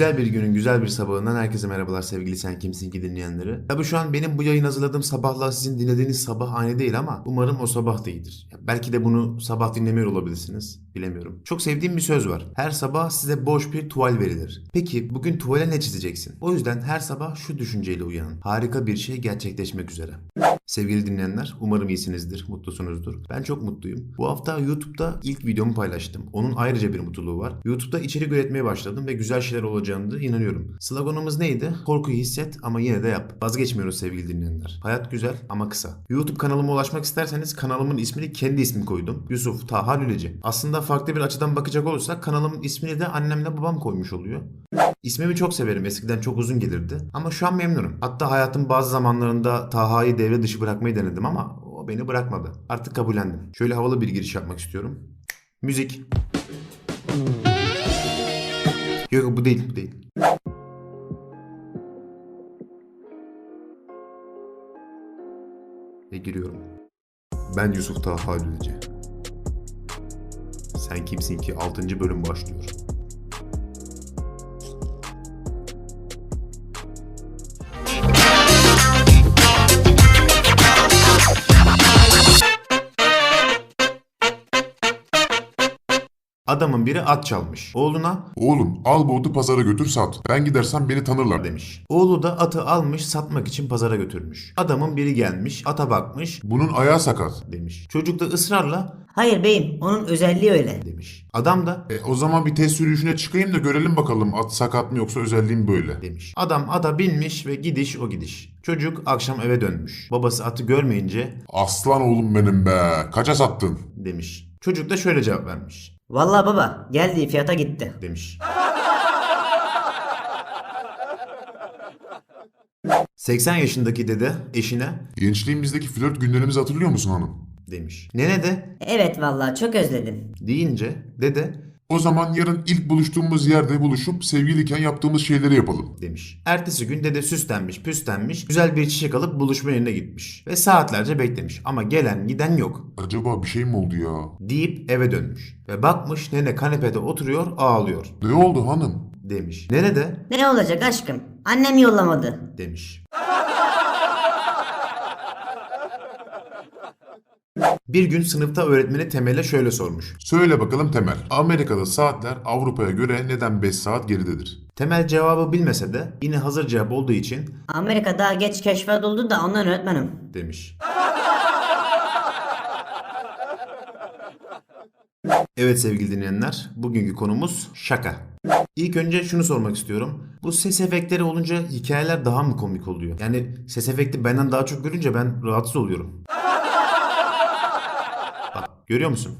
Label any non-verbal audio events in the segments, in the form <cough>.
Güzel bir günün güzel bir sabahından herkese merhabalar sevgili Sen Kimsin ki dinleyenleri. Tabii şu an benim bu yayın hazırladığım sabahla sizin dinlediğiniz sabah aynı değil ama umarım o sabah da iyidir. Belki de bunu sabah dinlemiyor olabilirsiniz. Bilemiyorum. Çok sevdiğim bir söz var. Her sabah size boş bir tuval verilir. Peki bugün tuvale ne çizeceksin? O yüzden her sabah şu düşünceyle uyanın. Harika bir şey gerçekleşmek üzere. Sevgili dinleyenler, umarım iyisinizdir, mutlusunuzdur. Ben çok mutluyum. Bu hafta YouTube'da ilk videomu paylaştım. Onun ayrıca bir mutluluğu var. YouTube'da içerik üretmeye başladım ve güzel şeyler olacağını inanıyorum. Sloganımız neydi? Korkuyu hisset ama yine de yap. Vazgeçmiyoruz sevgili dinleyenler. Hayat güzel ama kısa. YouTube kanalıma ulaşmak isterseniz kanalımın ismini kendi ismi koydum. Yusuf Taha Lüleci. Aslında farklı bir açıdan bakacak olursak kanalımın ismini de annemle babam koymuş oluyor. İsmimi çok severim. Eskiden çok uzun gelirdi. Ama şu an memnunum. Hatta hayatın bazı zamanlarında Taha'yı devre dışı bırakmayı denedim ama o beni bırakmadı. Artık kabullendim. Şöyle havalı bir giriş yapmak istiyorum. Müzik. Yok yok, bu değil bu değil. Ve giriyorum. Ben Yusuf Taha Lüleci. Sen kimsin ki 6. bölüm başlıyor. Adamın biri at çalmış. Oğluna Oğlum al bu otu pazara götür sat. Ben gidersem beni tanırlar demiş. Oğlu da atı almış satmak için pazara götürmüş. Adamın biri gelmiş ata bakmış Bunun ayağı sakat. demiş. Çocuk da ısrarla Hayır beyim, onun özelliği öyle. demiş. Adam da E, o zaman bir test sürüşüne çıkayım da görelim bakalım at sakat mı yoksa özelliğim böyle. demiş. Adam ata binmiş ve gidiş o gidiş. Çocuk akşam eve dönmüş. Babası atı görmeyince Aslan oğlum benim be. Kaça sattın? demiş. Çocuk da şöyle cevap vermiş. Vallahi baba, geldiği fiyata gitti. demiş. ...80 yaşındaki dede eşine Gençliğimizdeki flört günlerimizi hatırlıyor musun hanım? demiş. Nene de Evet vallahi çok özledim. deyince dede O zaman yarın ilk buluştuğumuz yerde buluşup sevgiliyken yaptığımız şeyleri yapalım. demiş. Ertesi gün dede süslenmiş püslenmiş güzel bir çiçek alıp buluşma yerine gitmiş. Ve saatlerce beklemiş ama gelen giden yok. Acaba bir şey mi oldu ya? Deyip eve dönmüş. Ve bakmış nene kanepede oturuyor ağlıyor Ne oldu hanım? demiş. Nene de Ne olacak aşkım? Annem yollamadı. demiş. Bir gün sınıfta öğretmeni Temel'e şöyle sormuş. Söyle bakalım Temel. Amerika'da saatler Avrupa'ya göre neden 5 saat geridedir? Temel cevabı bilmese de yine hazır cevap olduğu için Amerika daha geç keşfedildi da ondan öğretmenim. demiş. <laughs> Evet sevgili dinleyenler, bugünkü konumuz şaka. İlk önce şunu sormak istiyorum. Bu ses efektleri olunca hikayeler daha mı komik oluyor? Yani ses efekti benden daha çok görünce ben rahatsız oluyorum. Görüyor musun?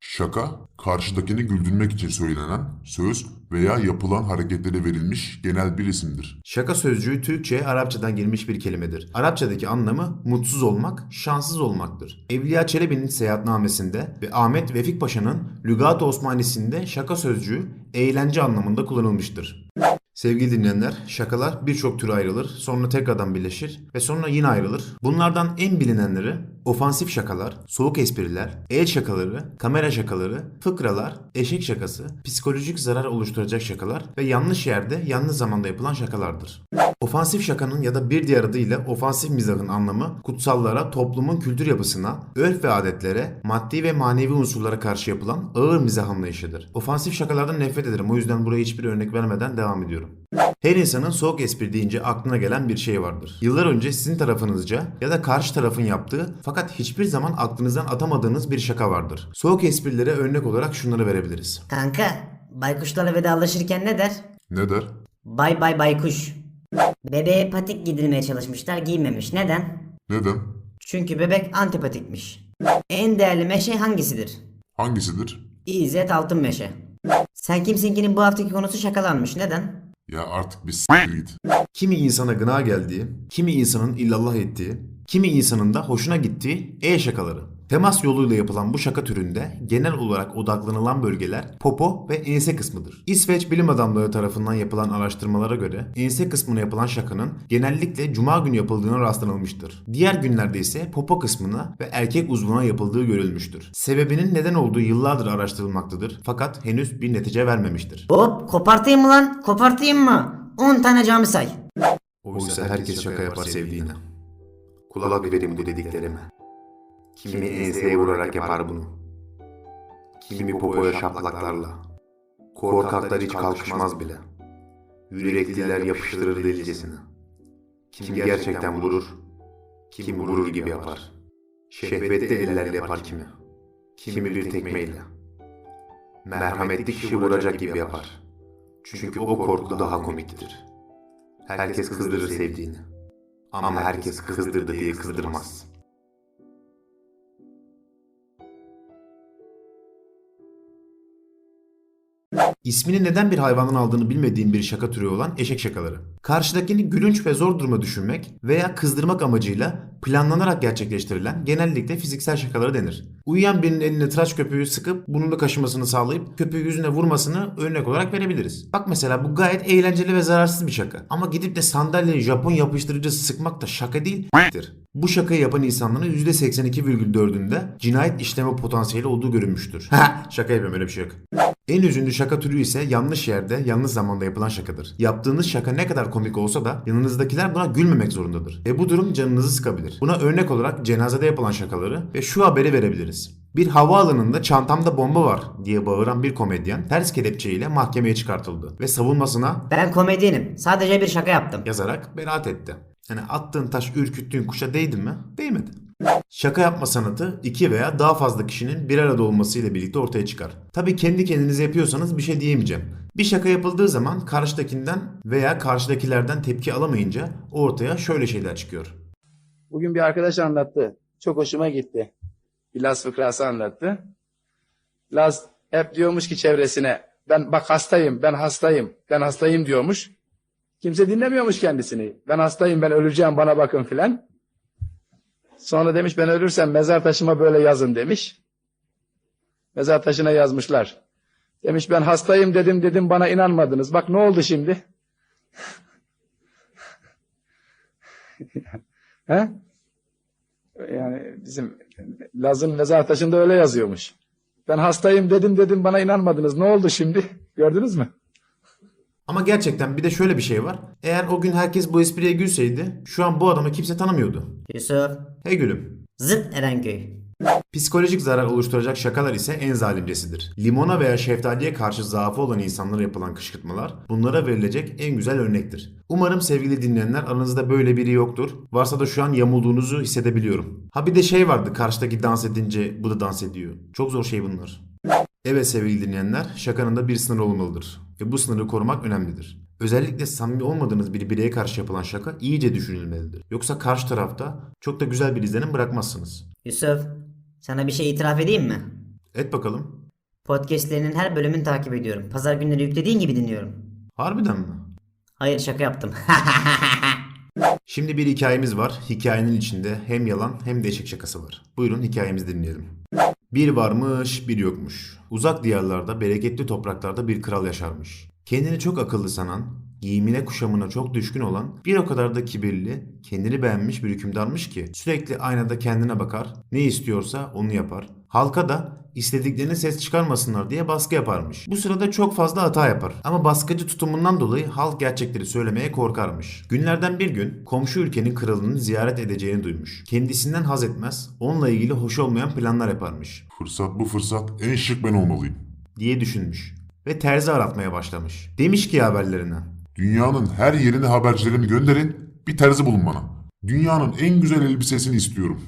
Şaka, karşıdakini güldürmek için söylenen söz veya yapılan hareketlere verilmiş genel bir isimdir. Şaka sözcüğü Türkçe'ye Arapçadan gelmiş bir kelimedir. Arapçadaki anlamı mutsuz olmak, şanssız olmaktır. Evliya Çelebi'nin seyahatnamesinde ve Ahmet Vefik Paşa'nın Lügat-ı Osmanisi'nde şaka sözcüğü eğlence anlamında kullanılmıştır. Sevgili dinleyenler, şakalar birçok türe ayrılır, sonra tekrardan birleşir ve sonra yine ayrılır. Bunlardan en bilinenleri ofansif şakalar, soğuk espriler, el şakaları, kamera şakaları, fıkralar, eşek şakası, psikolojik zarar oluşturacak şakalar ve yanlış yerde yanlış zamanda yapılan şakalardır. Ofansif şakanın ya da bir diğer adıyla ofansif mizahın anlamı kutsallara, toplumun kültür yapısına, örf ve adetlere, maddi ve manevi unsurlara karşı yapılan ağır mizah anlayışıdır. Ofansif şakalardan nefret ederim o yüzden buraya hiçbir örnek vermeden devam ediyorum. Her insanın soğuk espri deyince aklına gelen bir şey vardır. Yıllar önce sizin tarafınızca ya da karşı tarafın yaptığı fakat hiçbir zaman aklınızdan atamadığınız bir şaka vardır. Soğuk esprilere örnek olarak şunları verebiliriz. Kanka, baykuşlarla vedalaşırken ne der? Ne der? Bay bay baykuş. Bebeğe patik giydirmeye çalışmışlar, giymemiş. Neden? Neden? Çünkü bebek antipatikmiş. En değerli meşe hangisidir? Hangisidir? İzzet Altın Meşe. Sen kimsinkinin bu haftaki konusu şakalanmış. Neden? Ya artık bir s**t git. Kimi insana gına geldiği, kimi insanın illallah ettiği, kimi insanın da hoşuna gittiği e şakaları. Temas yoluyla yapılan bu şaka türünde genel olarak odaklanılan bölgeler popo ve ense kısmıdır. İsveç bilim adamları tarafından yapılan araştırmalara göre ense kısmına yapılan şakanın genellikle cuma günü yapıldığına rastlanılmıştır. Diğer günlerde ise popo kısmına ve erkek uzvuna yapıldığı görülmüştür. Sebebinin neden olduğu yıllardır araştırılmaktadır fakat henüz bir netice vermemiştir. Hop kopartayım mı lan? Kopartayım mı? 10 tane cami say. Oysa herkes şaka yapar sevdiğine. Kulak verin bu dediklerime. Kimi enseye vurarak yapar bunu. Kimi popoya şaplaklarla. Korkaklar hiç kalkışmaz bile. Yürekliler yapıştırır delicesine. Kim gerçekten vurur, kim vurur gibi yapar. Şehvetli ellerle yapar kimi. Kimi bir tekmeyle. Merhametli kişi vuracak gibi yapar. Çünkü o korku daha komiktir. Herkes kızdırır sevdiğini. Ama herkes kızdırdı diye kızdırmaz. İsmini neden bir hayvandan aldığını bilmediğim bir şaka türü olan eşek şakaları. Karşıdakini gülünç ve zor duruma düşürmek veya kızdırmak amacıyla planlanarak gerçekleştirilen genellikle fiziksel şakalara denir. Uyuyan birinin eline tıraş köpüğü sıkıp burnunu kaşımasını sağlayıp köpüğü yüzüne vurmasını örnek olarak verebiliriz. Bak mesela bu gayet eğlenceli ve zararsız bir şaka. Ama gidip de sandalyeye Japon yapıştırıcısı sıkmak da şaka değildir. Bu şakayı yapan insanların %82,4'ünde cinayet işleme potansiyeli olduğu görülmüştür. <laughs> şaka yapıyorum öyle bir şey yok. En üzücü şaka türü ise yanlış yerde, yanlış zamanda yapılan şakadır. Yaptığınız şaka ne kadar komik olsa da yanınızdakiler buna gülmemek zorundadır. Ve bu durum canınızı sıkabilir. Buna örnek olarak cenazede yapılan şakaları ve şu haberi verebiliriz. Bir havaalanında çantamda bomba var diye bağıran bir komedyen ters kelepçeyle mahkemeye çıkartıldı ve savunmasına Ben komedyenim. Sadece bir şaka yaptım. yazarak beraat etti. Yani attığın taş ürküttüğün kuşa değdi mi? Değmedi. Şaka yapma sanatı iki veya daha fazla kişinin bir arada olmasıyla birlikte ortaya çıkar. Tabii kendi kendinize yapıyorsanız bir şey diyemeyeceğim. Bir şaka yapıldığı zaman karşıdakinden veya karşıdakilerden tepki alamayınca ortaya şöyle şeyler çıkıyor. Bugün bir arkadaş anlattı. Çok hoşuma gitti. Bir Laz fıkrası anlattı. Laz hep diyormuş ki çevresine ben bak hastayım, ben hastayım, ben hastayım diyormuş. Kimse dinlemiyormuş kendisini. Ben hastayım, ben öleceğim, bana bakın filan. Sonra demiş ben ölürsem mezar taşıma böyle yazın demiş. Mezar taşına yazmışlar. Demiş ben hastayım dedim dedim bana inanmadınız. Bak ne oldu şimdi? <laughs> He? Yani bizim Laz'ın mezar taşında öyle yazıyormuş. Ben hastayım dedim dedim bana inanmadınız. Ne oldu şimdi? Gördünüz mü? Ama gerçekten bir de şöyle bir şey var. Eğer o gün herkes bu espriye gülseydi şu an bu adamı kimse tanımıyordu. Yusuf. Hey gülüm. Zıt Erenköy. Psikolojik zarar oluşturacak şakalar ise en zalimcesidir. Limona veya şeftaliye karşı zaafı olan insanlara yapılan kışkırtmalar bunlara verilecek en güzel örnektir. Umarım sevgili dinleyenler aranızda böyle biri yoktur. Varsa da şu an yamulduğunuzu hissedebiliyorum. Ha bir de şey vardı karşıdaki dans edince bu da dans ediyor. Çok zor şey bunlar. Evet sevgili dinleyenler şakanın da bir sınırı olmalıdır. Ve bu sınırı korumak önemlidir. Özellikle samimi olmadığınız bir bireye karşı yapılan şaka iyice düşünülmelidir. Yoksa karşı tarafta çok da güzel bir izlenim bırakmazsınız. Yusuf. Sana bir şey itiraf edeyim mi? Et bakalım. Podcastlerinin her bölümünü takip ediyorum. Pazar günleri yüklediğin gibi dinliyorum. Harbiden mi? Hayır şaka yaptım. <laughs> Şimdi bir hikayemiz var. Hikayenin içinde hem yalan hem de eşek şakası var. Buyurun hikayemizi dinleyelim. Bir varmış, bir yokmuş. Uzak diyarlarda, bereketli topraklarda bir kral yaşarmış. Kendini çok akıllı sanan, giyimine kuşamına çok düşkün olan, bir o kadar da kibirli, kendini beğenmiş bir hükümdarmış ki sürekli aynada kendine bakar, ne istiyorsa onu yapar. Halka da istediklerini ses çıkarmasınlar diye baskı yaparmış. Bu sırada çok fazla hata yapar. Ama baskıcı tutumundan dolayı halk gerçekleri söylemeye korkarmış. Günlerden bir gün komşu ülkenin kralını ziyaret edeceğini duymuş. Kendisinden haz etmez, onunla ilgili hoş olmayan planlar yaparmış Fırsat bu fırsat en şık ben olmalıyım. diye düşünmüş. Ve terzi aratmaya başlamış. Demiş ki haberlerine. Dünyanın her yerine habercilerimi gönderin, bir terzi bulun bana. Dünyanın en güzel elbisesini istiyorum.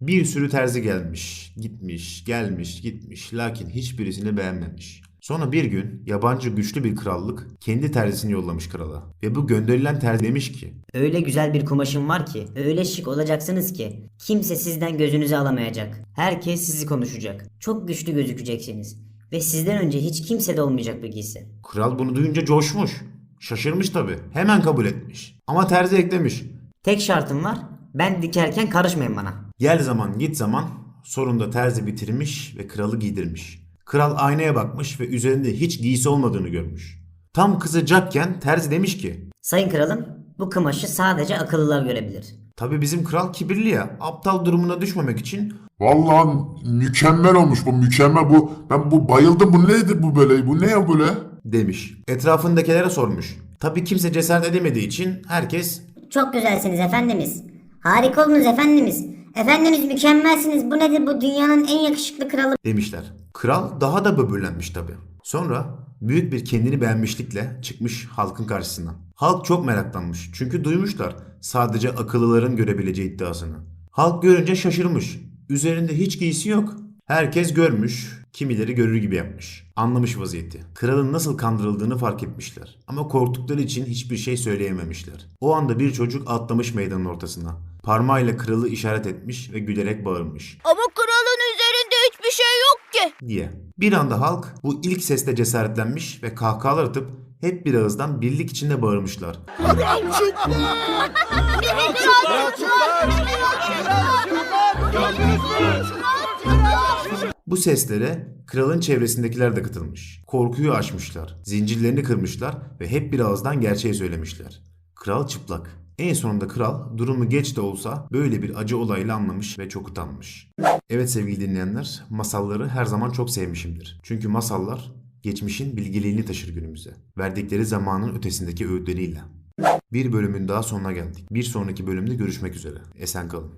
Bir sürü terzi gelmiş, gitmiş, gelmiş, gitmiş lakin hiçbirisini beğenmemiş. Sonra bir gün yabancı güçlü bir krallık kendi terzisini yollamış krala. Ve bu gönderilen terzi demiş ki öyle güzel bir kumaşım var ki, öyle şık olacaksınız ki kimse sizden gözünüzü alamayacak. Herkes sizi konuşacak. Çok güçlü gözükeceksiniz. Ve sizden önce hiç kimse de olmayacak bu giysi. Kral bunu duyunca coşmuş. Şaşırmış tabi. Hemen kabul etmiş. Ama terzi eklemiş. Tek şartım var, ben dikerken karışmayın bana. Gel zaman git zaman sonunda terzi bitirmiş ve kralı giydirmiş. Kral aynaya bakmış ve üzerinde hiç giysi olmadığını görmüş. Tam kızacakken terzi demiş ki Sayın kralım, bu kumaşı sadece akıllılar görebilir. Tabi bizim kral kibirli ya aptal durumuna düşmemek için Vallahi mükemmel olmuş bu mükemmel bu. Ben bu bayıldım bu nedir bu böyle bu ne ya böyle? Demiş. Etrafındakilere sormuş. Tabi kimse cesaret edemediği için herkes Çok güzelsiniz efendimiz. Harika oldunuz efendimiz. Efendimiz mükemmelsiniz. Bu nedir bu dünyanın en yakışıklı kralı. demişler. Kral daha da böbürlenmiş tabi. Sonra büyük bir kendini beğenmişlikle çıkmış halkın karşısına. Halk çok meraklanmış çünkü duymuşlar sadece akıllıların görebileceği iddiasını. Halk görünce şaşırmış. Üzerinde hiç giysi yok. Herkes görmüş, kimileri görür gibi yapmış. Anlamış vaziyeti. Kralın nasıl kandırıldığını fark etmişler. Ama korktukları için hiçbir şey söyleyememişler. O anda bir çocuk atlamış meydanın ortasına. Parmağıyla kralı işaret etmiş ve gülerek bağırmış. Ama kralın üzerinde hiçbir şey yok ki. diye. Bir anda halk bu ilk sesle cesaretlenmiş ve kahkahalar atıp hep bir ağızdan birlik içinde bağırmışlar. Bu seslere kralın çevresindekiler de katılmış. Korkuyu aşmışlar, zincirlerini kırmışlar ve hep bir ağızdan gerçeği söylemişler. Kral çıplak. En sonunda kral durumu geç de olsa böyle bir acı olayla anlamış ve çok utanmış. Evet sevgili dinleyenler, masalları her zaman çok sevmişimdir. Çünkü masallar geçmişin bilgeliğini taşır günümüze. Verdikleri zamanın ötesindeki öğütleriyle. Bir bölümün daha sonuna geldik. Bir sonraki bölümde görüşmek üzere. Esen kalın.